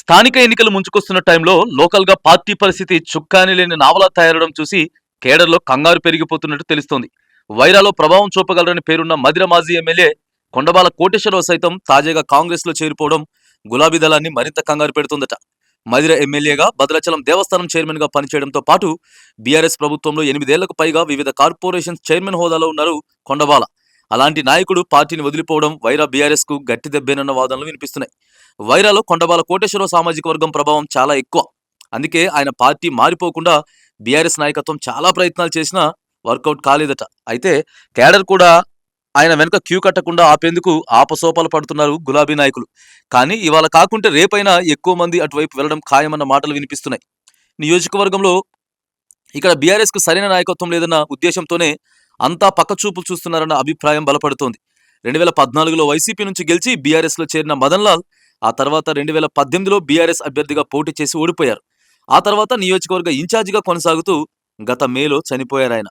స్థానిక ఎన్నికలు ముంచుకొస్తున్న టైంలో లోకల్గా పార్టీ పరిస్థితి చుక్కాని లేని నావలా తయారడం చూసి కేడర్లో కంగారు పెరిగిపోతున్నట్టు తెలుస్తోంది. వైరాలో ప్రభావం చూపగలరని పేరున్న మదిర మాజీ ఎమ్మెల్యే కొండబాల కోటేశ్వరరావు సైతం తాజాగా కాంగ్రెస్లో చేరిపోవడం గులాబీ దళాన్ని మరింత కంగారు పెడుతుందట. మదిర ఎమ్మెల్యేగా భద్రాచలం దేవస్థానం చైర్మన్గా పనిచేయడంతో పాటు బీఆర్ఎస్ ప్రభుత్వంలో ఎనిమిదేళ్ళకు పైగా వివిధ కార్పొరేషన్స్ చైర్మన్ హోదాలో ఉన్నారు కొండబాల. అలాంటి నాయకుడు పార్టీని వదిలిపోవడం వైరా బీఆర్ఎస్కు గట్టి దెబ్బేనన్న వాదనలు వినిపిస్తున్నాయి. వైరాలో కొండబాల కోటేశ్వరరావు సామాజిక వర్గం ప్రభావం చాలా ఎక్కువ. అందుకే ఆయన పార్టీ మారిపోకుండా బీఆర్ఎస్ నాయకత్వం చాలా ప్రయత్నాలు చేసినా వర్కౌట్ కాలేదట. అయితే కేడర్ కూడా ఆయన వెనుక క్యూ కట్టకుండా ఆపేందుకు ఆపసోపాలు పడుతున్నారు గులాబీ నాయకులు. కానీ ఇవాళ కాకుంటే రేపైనా ఎక్కువ మంది అటువైపు వెళ్ళడం ఖాయమన్న మాటలు వినిపిస్తున్నాయి. నియోజకవర్గంలో ఇక్కడ బీఆర్ఎస్కు సరైన నాయకత్వం లేదన్న ఉద్దేశంతోనే అంతా పక్కచూపులు చూస్తున్నారన్న అభిప్రాయం బలపడుతోంది. రెండు వేల పద్నాలుగులో వైసీపీ నుంచి గెలిచి బీఆర్ఎస్లో చేరిన మదన్ లాల్ ఆ తర్వాత రెండు వేల పద్దెనిమిదిలో బీఆర్ఎస్ అభ్యర్థిగా పోటీ చేసి ఓడిపోయారు. ఆ తర్వాత నియోజకవర్గ ఇన్ఛార్జిగా కొనసాగుతూ గత మేలో చనిపోయారు ఆయన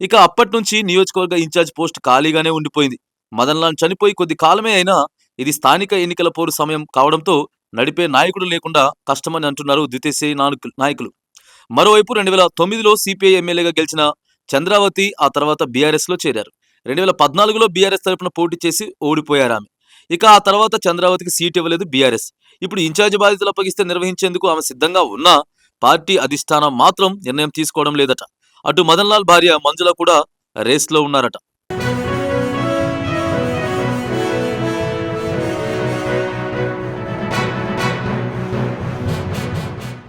ఇక అప్పటి నుంచి నియోజకవర్గ ఇన్ఛార్జ్ పోస్ట్ ఖాళీగానే ఉండిపోయింది. మదన్లాల్ చనిపోయి కొద్ది కాలమే అయినా ఇది స్థానిక ఎన్నికల పోరు సమయం కావడంతో నడిపే నాయకుడు లేకుండా కష్టమని అంటున్నారు ద్వితీయ నాయకులు నాయకులు. మరోవైపు రెండు వేల తొమ్మిదిలో సిపిఐ ఎమ్మెల్యేగా గెలిచిన చంద్రావతి ఆ తర్వాత బీఆర్ఎస్లో చేరారు. రెండు వేల పద్నాలుగులో బీఆర్ఎస్ తరపున పోటీ చేసి ఓడిపోయారు ఆమె ఇక ఆ తర్వాత చంద్రావతికి సీట్ ఇవ్వలేదు బీఆర్ఎస్. ఇప్పుడు ఇన్ఛార్జ్ బాధ్యతలు అప్పగిస్తే నిర్వహించేందుకు ఆమె సిద్ధంగా ఉన్నా పార్టీ అధిష్టానం మాత్రం నిర్ణయం తీసుకోవడం లేదట. అటు మదన్ లాల్ భార్య మంజుల కూడా రేస్లో ఉన్నారట.